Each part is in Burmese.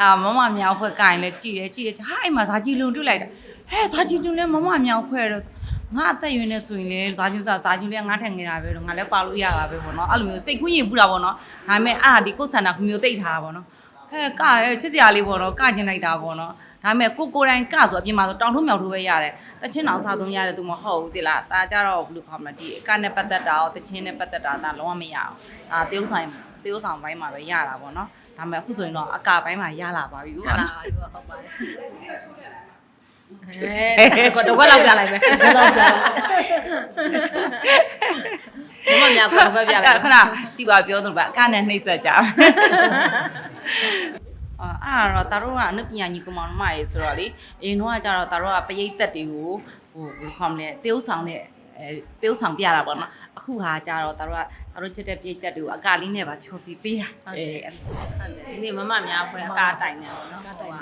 အာမမမြောက်ဖွဲ့ကင်လဲကြည်တယ်ကြည်တယ်ဟာအဲ့မှာဇာကြီးလုံတွေ့လိုက်တာဟဲ့ဇာကြီးလုံလဲမမမြောက်ဖွဲ့တော့ငါအသက်ရွယ်နေဆိုရင်လေဇာကြီးစားဇာကြီးလဲငါထက်ငယ်တာပဲတော့ငါလည်းပါလို့ရတာပဲပေါ့နော်အဲ့လိုမျိုးစိတ်ကူးရင်ပူတာပေါ့နော်ဒါပေမဲ့အာဒီကိုယ်ဆန္ဒကမျိုးသိပ်ထားတာပေါ့နော်ဟဲ့ကရဲချစ်စရာလေးပေါ့နော်ကကျင်လိုက်တာပေါ့နော်ဒါပေမဲ့ကိုကိုယ်တိုင်ကဆိုအပြင်မှာဆိုတောင်ထုံးမြောက်ထုံးပဲရတယ်တချင်းအောင်စားဆုံးရတယ်သူမဟုတ်ဘူးတိလားဒါကြတော့ဘယ်လိုခေါ်မလဲဒီအကနဲ့ပတ်သက်တာရောတချင်းနဲ့ပတ်သက်တာဒါလုံးဝမရအောင်အာတရုပ်ဆိုင်တရုပ်ဆောင်ပိုင်းမှာပဲရတာပေါ့နော် ဒါပေမဲ့အခုဆိုရင်တော့အကပိုင်းမှာရလာပါပြီဟုတ်ပေါ့လားနော်ဟုတ်ပါတယ်အဲကတော့တော့လောက်ပြလိုက်မယ်လောက်ပြမမများကတော့ပြလိုက်ခဏတိပါပြောသူပါအကနဲ့နှိမ့်ဆက်ကြအာအဲ့တော့တာတို့ကအနုပညာညီကောင်မရေဆိုတော့လေအရင်တော့ကကြတော့တာတို့ကပရိသတ်တွေကိုဟိုဘယ်လိုခေါ်မလဲတရုပ်ဆောင်တဲ့ အဲတရုပ်ဆောင်ပြတာပေါ့နော်အခုဟာကြတော့တာတို့ကတာတို့ချစ်တဲ့ပရိသတ်တွေကိုအကလေးနဲ့ပါဖြောပြပေးတာအဲဟုတ်တယ်ဒီနေ့မမများဖွဲအကားတိုင်နေပေါ့နော်ဟုတ်ပါ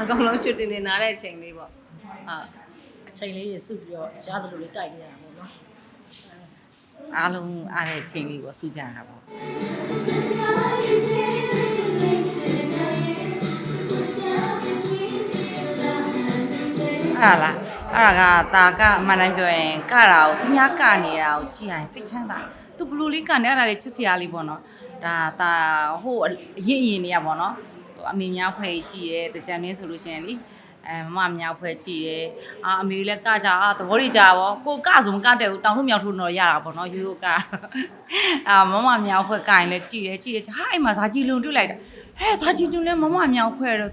အကောင်လုံးချွတ်တင်နေနားတဲ့အချိန်လေးပေါ့ဟုတ်အချိန်လေးရစုပြီးတော့ရတယ်လို့လေးတိုက်နေရတာပေါ့နော်အားလုံးအားတဲ့ချိန်လေးကိုစုကြတာပေါ့အဲ့ဒါလား အဲ့ဒါကတာကအမှန်တိုင်းပြောရင်ကတာကိုသူများကနေတာကိုကြည့်ရင်စိတ်ချမ်းသာသူဘလူလေးကနေအဲ့ဒါလေးချစ်စရာလေးပေါ့နော်ဒါတာဟိုအရင်ရင်နေရပေါ့နော်အမေများဖွဲ့ကြည့်ရဲတကြံမင်းဆိုလို့ရှိရင်လीအဲမမများဖွဲ့ကြည့်ရဲအာအမေလည်းကကြအာသဘောတွေကြပေါ့ကိုကဆုံးကတဲ့ကိုတောင်ထုမြောက်ထုတော့ရတာပေါ့နော်ရိုးရိုးကအာမမများဖွဲ့ကရင်လည်းကြည့်ရဲကြည့်ရဲဟာအိမ်မှာဇာကြီးလုံတွေ့လိုက်တာဟဲ့ဇာကြီးတွင်လည်းမမများဖွဲ့တော့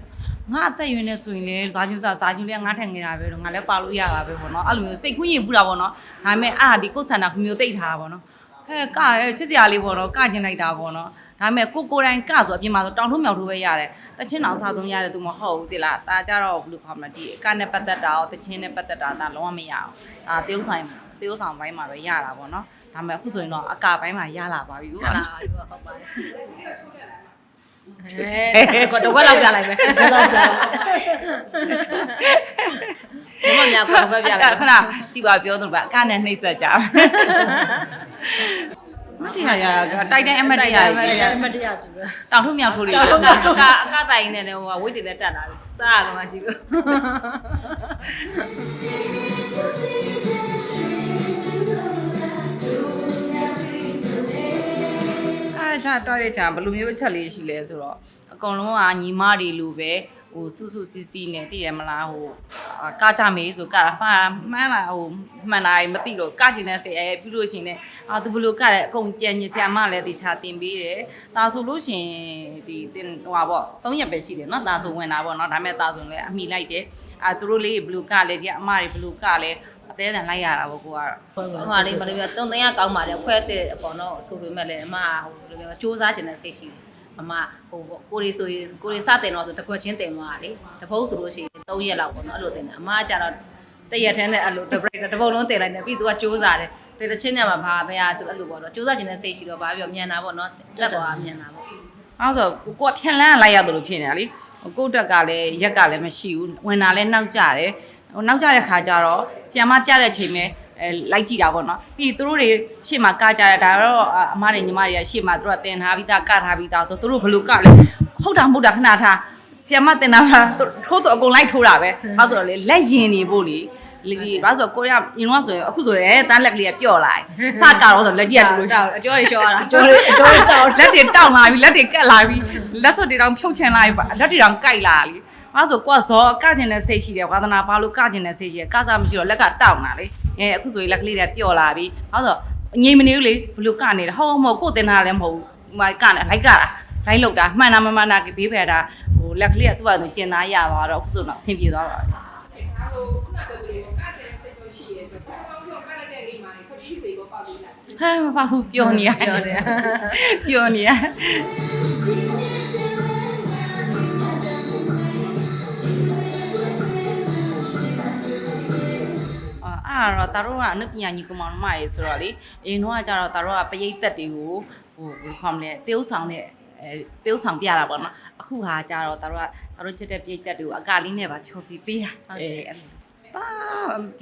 ငါအသက်ရွယ်နေဆိုရင်လေဇာကြီးစားဇာကြီးလဲငါထက်ငယ်တာပဲတော့ငါလည်းပါလို့ရတာပဲပေါ့နော်အဲ့လိုမျိုးစိတ်ကူးရင်ပူတာပေါ့နော်ဒါပေမဲ့အာဒီကိုယ်ဆန္ဒကမျိုးသိပ်ထားတာပေါ့နော်ဟဲ့ကရဲချစ်စရာလေးပေါ့နော်ကကျင်လိုက်တာပေါ့နော်ဒါပေမဲ့ကိုကိုယ်တိုင်ကဆိုအပြင်မှာဆိုတောင်ထုံးမြောက်ထုံးပဲရတယ်တချင်းအောင်စားဆုံးရတယ်သူမဟုတ်ဘူးတိလားဒါကြတော့ဘယ်လိုခေါ်မလဲဒီအကနဲ့ပတ်သက်တာရောတချင်းနဲ့ပတ်သက်တာဒါလုံးဝမရအောင်ဒါတရုပ်ဆိုင်တရုပ်ဆောင်ပိုင်းမှာပဲရတာပေါ့နော်ဒါပေမဲ့အခုဆိုရင်တော့အကပိုင်းမှာရလာပါပြီဟုတ်ပေါ့လားနော်ဟုတ်ပါတ ယ်အဲကတော့လောက်ပြလိုက်မယ်လောက်ပြမမများကတော့ပြလိုက်ခဏတိပါပြောသူပါအကနဲ့နှိမ့်ဆက်ကြမတရားရတိုက်တိုင်းအမတ်တရားအမကြီးတရားအမတရားကြီးပဲတောင်ထုံးမြောက်ထုံးတွေအကအကတိုင်နေတယ်ဟိုကဝိတ်တွေလည်းတက်လာပြီစားရတော့ကြည့်လို့ တဲ့ချာတာတဲ့ချာဘယ်လိုမျိုးအချက်လေးရှိလဲဆိုတော့အကုန်လုံးကညီမတွေလိုပဲဟိုစုစုစီစီနဲ့တည်ရမလားဟိုကကြမေးဆိုကမှန်မှန်လားဟိုမှန်တာမသိတော့ကကျင်တဲ့ဆရာရဲ့ပြုလို့ရှင်နဲ့အာသူဘလို့ကတဲ့အကုန်ကြံညဆရာမလည်းတေချာတင်ပေးတယ်။ဒါဆိုလို့ရှင်ဒီတင်ဟိုပေါ့၃ရက်ပဲရှိတယ်နော်ဒါဆိုဝင်တာပေါ့နော်ဒါမဲ့ဒါဆိုလည်းအမိလိုက်တယ်။အာသူတို့လေးဘလို့ကလည်းဒီအမတွေဘလို့ကလည်း အသေးအံလိုက်ရတာပေါ့ကိုကတော့ဟုတ်ကဲ့ဟိုကလေးမလေးပြတုံသိန်းကကောင်းပါတယ်ခွဲတဲ့အပေါ်တော့ဆိုပေမဲ့လည်းအမဟိုလိုပြောစူးစမ်းခြင်းနဲ့စိတ်ရှိတယ်အမဟိုပေါ့ကိုရီဆိုရင်ကိုရီစတင်တော့ဆိုတကွက်ချင်းတင်သွားတာလေတပုတ်ဆိုလို့ရှိရင်3ရက်လောက်ပေါ့နော်အဲ့လိုတင်တယ်အမကကြတော့တရက်ထဲနဲ့အဲ့လိုတပရိတ်တပုတ်လုံးတင်လိုက်တယ်ပြီးသူကစူးစမ်းတယ်တေတချင်းနဲ့မှာဘာပဲအားဆိုအဲ့လိုပေါ့နော်စူးစမ်းခြင်းနဲ့စိတ်ရှိတော့ဘာပြောမြန်တာပေါ့နော်တက်သွားမြန်တာပေါ့အဲဆိုကိုကဖြန်လန်းလိုက်ရတယ်လို့ဖြစ်နေတာလေကိုတက်ကလည်းရက်ကလည်းမရှိဘူးဝင်တာလည်းနောက်ကျတယ် ဟိုနောက်ကျတဲ့ခါကျတော့ဆီယမပြတဲ့ချိန်ပဲအဲလိုက်ကြည့်တာပေါ့နော်ပြီးသူတို့တွေရှေ့မှာကကြရဒါတော့အမတွေညီမတွေကရှေ့မှာသူတို့ကတင်ထားပြီးသားကထားပြီးသားဆိုသူတို့ဘလို့ကလဲဟုတ်တာမဟုတ်တာခဏထားဆီယမတင်တာပါထိုးတော့အကုန်လိုက်ထိုးတာပဲအဲဆိုတော့လေလက်ရင်နေဖို့လေလေဘာဆိုကိုရရင်တော့ဆိုရင်အခုဆိုရင်တန်းလက်ကလေးကပျော့လာစကတော့ဆိုလက်ကြီးကတူလို့တောက်အကျော်တွေရှော့ရတာကျော်တွေကျော်တွေတောက်လက်တွေတောက်လာပြီလက်တွေကက်လာပြီလက်စွပ်တွေတောင်ဖြုတ်ချင်လာပြီလက်တွေတောင်ကိုက်လာပြီ အဲဆိုကိုကဇောကကျင်တဲ့စိတ်ရှိတယ်ဝါသနာဘာလို့ကကျင်တဲ့စိတ်ရှိတယ်ကစားမရှိတော့လက်ကတောက်လာလေအဲအခုဆိုရင်လက်ကလေးတွေပျော့လာပြီအဲဆိုအငြိမ်မနေဘူးလေဘလို့ကနေတယ်ဟောမဟုတ်ကိုတင်တာလည်းမဟုတ်ဘူးမိုက်ကနေလိုက်ကတာလိုက်လောက်တာမှန်တာမမှန်တာဘေးဖယ်တာဟိုလက်ကလေးကသူ့ဘာသူကျင်သားရသွားတော့အခုဆိုတော့အဆင်ပြေသွားပါပြီဒါဆိုခုနကပြောလို့ကကျတဲ့စိတ်တို့ရှိရဲဆိုတော့ကောင်းကောင်းကရတဲ့နေမှာခတိစိတ်ကိုပေါက်ပြီးလိုက်ဟဲ့မပါဘူးပြောနေရပြောနေရပြောနေရ အာအဲ့ဒါတော့တာတို့ကအနုပညာညီကောင်မရေဆိုတော့လေအရင်တော့ကကြတော့တာတို့ကပရိသတ်တွေကိုဟိုဘယ်လိုခေါ်မလဲတေးဥဆောင်တဲ့အဲတေးဥဆောင်ပြတာပေါ့နော်အခုဟာကြတော့တာတို့ကတာတို့ချစ်တဲ့ပရိသတ်တွေကိုအကလေးနဲ့ပါဖြောပြပေးတာအဲအဲ့လို တာ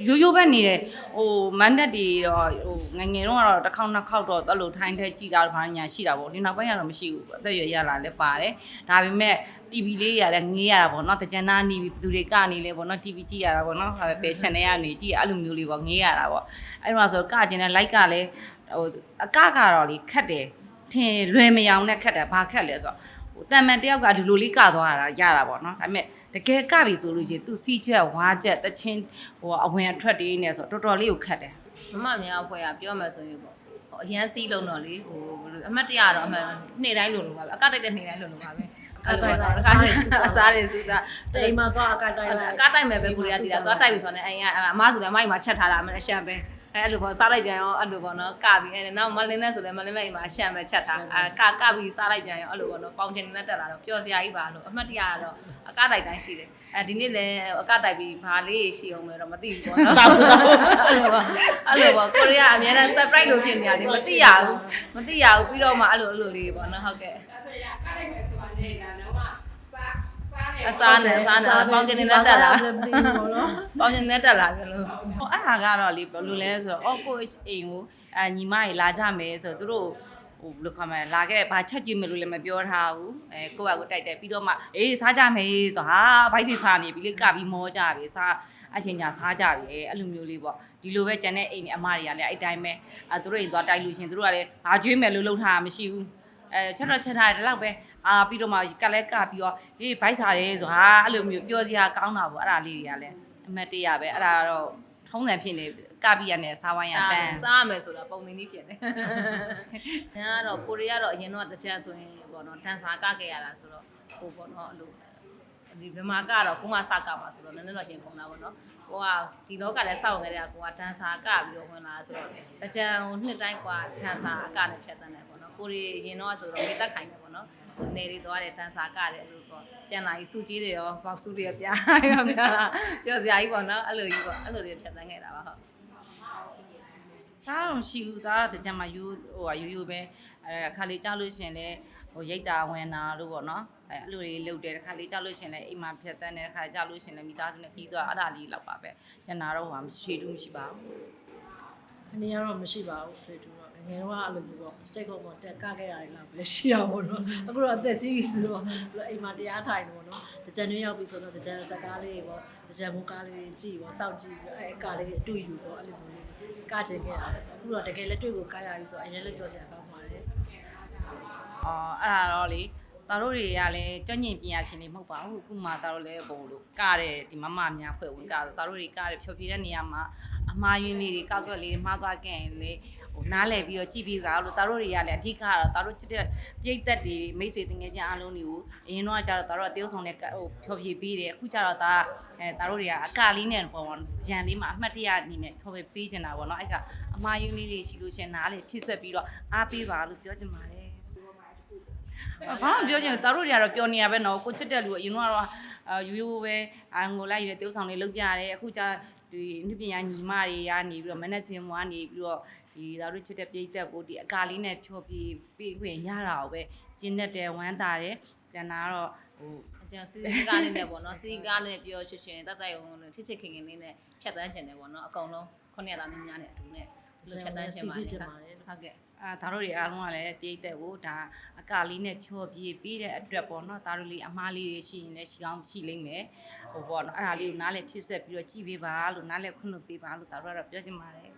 ရိုးရိုးပဲနေတယ်ဟိုမန်တက်တွေတော့ဟိုငယ်ငယ်တော့ကတော့တစ်ခေါက်နှစ်ခေါက်တော့အဲ့လိုထိုင်းထဲကြည်တာဘာညာရှိတာပေါ့ဒီနောက်ပိုင်းကတော့မရှိဘူးအသက်ရွယ်ရလာလဲပါတယ်ဒါပေမဲ့ TV လေးရလဲငေးရတာပေါ့နော်တကြနာနေပြီဘယ်သူတွေကနေလဲပေါ့နော် TV ကြည့်ရတာပေါ့နော်ဟာပဲ channel ကနေကြည့်အဲ့လိုမျိုးလေးပေါ့ငေးရတာပေါ့အဲ့တော့ဆိုကကျင်တဲ့ like ကလည်းဟိုအကကတော့လေခက်တယ်ထင်လွယ်မယောင်နဲ့ခက်တယ်ဘာခက်လဲဆိုတော့ဟိုတန်မန်တယောက်ကဒီလိုလေးကသွားတာရတာပေါ့နော်ဒါပေမဲ့ တကယ်ကပြီဆိုလို့ချင်းသူစီးချက်ဝါချက်တချင်းဟိုအဝင်အထွက်တွေနေဆိုတော့တော်တော်လေးကိုခက်တယ်မမများအဖွဲ့ကပြောမှဆိုရင်ပေါ့ဟိုအရန်စီးလုံးတော့လေဟိုဘယ်လိုအမှတ်တရတော့အမှတ်နေ့တိုင်းလိုလိုပါပဲအကတိုက်တဲ့နေ့တိုင်းလိုလိုပါပဲအဲ့လိုပါအစားရစုတာတိမ်မှာသွားအကတိုင်းလိုက်အကားတိုက်မယ်ပဲကိုရီးယားတည်တာသွားတိုက်ပြီဆိုတော့အဲ့အမဆိုလည်းအမိုက်မှာချက်ထားတာအမလည်းရှမ်းပဲ အဲ့လိုပေါ့စားလိုက်ပြန်ရောအဲ့လိုပေါ့နော်ကပြီးအဲ့နောက်မလင်းနဲ့ဆိုလည်းမလင်းနဲ့အိမ်မှာရှမ်းပဲချက်ထားအဲကကပြီးစားလိုက်ပြန်ရောအဲ့လိုပေါ့နော်ပေါင်ချင်နဲ့တက်လာတော့ပျော်စရာကြီးပါလို့အမှတ်တရကတော့အကားတိုက်တိုင်းရှိတယ်အဲဒီနေ့လည်းအကားတိုက်ပြီးဘာလေးရှိအောင်လဲတော့မသိဘူးပေါ့နော်စားဖို့တော့အဲ့လိုပေါ့ကိုရီးယားအများနဲ့ surprise လို့ဖြစ်နေရတယ်မသိရဘူးမသိရဘူးပြီးတော့မှအဲ့လိုအဲ့လိုလေးပေါ့နော်ဟုတ်ကဲ့ဒါဆိုရင်ကားလိုက်မယ်ဆိုတာနဲ့ဒါတော့စားစားနေ အစားနဲ့အစားနဲ့ပေါင်ချင်နဲ့တက်လာမသိဘူးပေါ့နော်ပေါင်ချင်နဲ့တက်လာကြလို့ဟိုအဲ့ဒါကတော့လေဘယ်လိုလဲဆိုတော့အော်ကိုအိမ်ကိုအညီမကြီးလာကြမယ်ဆိုတော့သူတို့ဟိုဘယ်လိုခေါ်မလဲလာခဲ့ဘာချက်ကြည့်မယ်လို့လည်းမပြောထားဘူးအဲကိုယ့်ဘက်ကိုတိုက်တယ်ပြီးတော့မှအေးစားကြမယ်ဆိုဟာဘိုက်တွေစားနေပြီလေကပြီးမောကြပြီစားအချင်းညာစားကြပြီအဲ့လိုမျိုးလေးပေါ့ဒီလိုပဲကျန်တဲ့အိမ်နဲ့အမတွေကလည်းအဲ့တိုင်းပဲအဲသူတို့အိမ်သွားတိုက်လို့ရှင်သူတို့ကလည်းဘာကျွေးမယ်လို့လုပ်ထားတာမရှိဘူးအဲချက်တော့ချက်ထားတယ်ဒီလောက်ပဲ အာပြီးတော့မှကလဲကပြီးတော့ဟေးဘိုက်စားတယ်ဆိုတာအဲ့လိုမျိုးပြောစရာကောင်းတာပေါ့အဲ့ဒါလေးတွေကလည်းအမတ်တရပဲအဲ့ဒါတော့ထုံးစံဖြစ်နေကပီရနဲ့စားဝိုင်းရပန်းစားရမယ်ဆိုတာပုံသင်နည်းဖြစ်တယ်။ဒါကတော့ကိုရီးယားတော့အရင်တော့တကြံဆိုရင်ပေါ့နော်တန်စာကခဲ့ရတာဆိုတော့ဟိုပေါ့နော်အဲ့လိုဒီဗမာကတော့ကိုကစကပါဆိုတော့နည်းနည်းတော့ရှင်ခုံတာပေါ့နော်။ကိုကဒီလောကလည်းစောင့်ခဲ့တဲ့ကိုကတန်စာကပြီးတော့ဝင်လာဆိုတော့တကြံကိုနှစ်တိုင်းကွာတန်စာအကနဲ့ဖြတ်တန်းတယ်ပေါ့နော်။ကိုရီးအရင်တော့ဆိုတော့မေတ္တာခိုင်တယ်ပေါ့နော်။ နေရီသွားတယ်ဒန်ဆာကတယ်အဲ့လိုပေါ့ပြန်လာပြီးစူကြီးတွေရောဘောက်စုတွေရောပြားရောပြားလာကျော်စရာကြီးပေါ့နော်အဲ့လိုကြီးပေါ့အဲ့လိုတွေဖြတ်တန်းခဲ့တာပါဟုတ်စားတော့ရှိဘူးစားတော့တကြမှာယူဟိုဟာယူယူပဲအဲခါလေးကြောက်လို့ရှင်လဲဟိုရိတ်တာဝင်တာလို့ပေါ့နော်အဲအဲ့လိုလေးလုပ်တယ်တစ်ခါလေးကြောက်လို့ရှင်လဲအိမ်မှာဖြတ်တန်းတယ်တစ်ခါကြောက်လို့ရှင်လဲမိသားစုနဲ့ခီးသွားအဲ့ဒါလေးလောက်ပါပဲကျန်တာတော့ဟိုဟာမရှိတူးမရှိပါဘူးအနေရတော့မရှိပါဘူးဖေတူတော့ ငယ်တော့အဲ့လိုမျိုးပေါ့ state ကပေါ့တက်ကခဲ့ရတယ်လားပဲရှိရပါတော့အခုတော့အသက်ကြီးပြီဆိုတော့အိမ်မှာတရားထိုင်တော့နော်တကြံတွင်းရောက်ပြီဆိုတော့တကြံစကားလေးပေါ့တကြံမူကားလေးကြည့်ပေါ့စောင့်ကြည့်ပြီးအဲကားလေးအတူယူပေါ့အဲ့လိုမျိုးလေးကကျင်ခဲ့ရတယ်အခုတော့တကယ်လက်တွေ့ကိုကားရပြီဆိုတော့အရင်လက်ပြောစရာကောင်းပါတယ်အော်အဲ့ဒါတော့လေသားတို့တွေကလည်းကြွညင်ပညာရှင်တွေမဟုတ်ပါဘူးအခုမှသားတို့လည်းဘုံလို့ကတဲ့ဒီမမများဖွဲ့ဝင်ကသားတို့တွေကတဲ့ဖြောပြတဲ့နေရာမှာအမှားယွင်းလေးတွေကောက်ကွက်လေးတွေမှားသွားခဲ့ရင်လေ ဟိုနားလည်ပြီးတော့ကြည့်ပြီးပါလို့သားတို့တွေကလည်းအဓိကကတော့သားတို့ချစ်တဲ့ပြိတ်သက်တွေမိတ်ဆွေတငယ်ချင်းအားလုံးတွေကိုအရင်တော့ကျတော့သားတို့ကတေးဆောင်နဲ့ဟိုဖြောပြပေးတယ်အခုကျတော့ဒါအဲသားတို့တွေကအကလေးနဲ့ပေါ့ဂျန်လေးမှာအမှတ်တရအနေနဲ့ဖြောပြပေးနေတာပေါ့နော်အဲ့ကအမှားယွင်းလေးတွေရှိလို့ရှင်နားလေဖြစ်ဆက်ပြီးတော့အားပေးပါလို့ပြောချင်ပါတယ်ဘာမှပြောချင်ဘူးတာတို့တွေကတော့ပြောနေရပဲနော်ကိုချစ်တဲ့လူအရင်ကတော့အာယူယူပဲအငိုလိုက်ရတဲ့တိုးဆောင်တွေလုပ်ပြရတယ်အခုကျ ဒီနှစ်ပညာညီမတွေရာနေပြီးတော့မနက်စင်မွားနေပြီးတော့ဒီတာတို့ချစ်တဲ့ပြိသက်ကိုဒီအကာလေးနဲ့ဖြောပြီးပြီးခွင့်ရတာကိုပဲကျင်းတတ်တယ်ဝမ်းသာတယ်ကျန်တာကတော့ဟိုအကျန်စီစီကားလေးနဲ့ပေါ့နော်စီစီကားလေးနဲ့ပြောရွှေရွှေတတ်တိုက်အောင်လို့ချစ်ချစ်ခင်ခင်လေးနဲ့ဖြတ်တန်းချင်တယ်ပေါ့နော်အကုန်လုံးခုနှစ်ရက်သားနည်းများနဲ့အတူနဲ့ဒီလိုဖြတ်တန်းချင်ပါတယ်ဟုတ်ကဲ့ အာဒါတို့တွေအားလုံးကလည်းပြိသက်ကိုဒါအကာလေးနဲ့ဖြောပြေးပြီးတဲ့အတွက်ပေါ့နော်ဒါတို့လေးအမားလေးတွေရှိရင်လည်းရှိကောင်းရှိလိမ့်မယ်ဟိုပေါ့နော်အဲ့ဒါလေးကိုနားလည်းဖြစ်ဆက်ပြီးတော့ကြည်ပေးပါလို့နားလည်းခွင့်လွှတ်ပေးပါလို့ဒါတို့ကတော့ပြောချင်ပါတယ်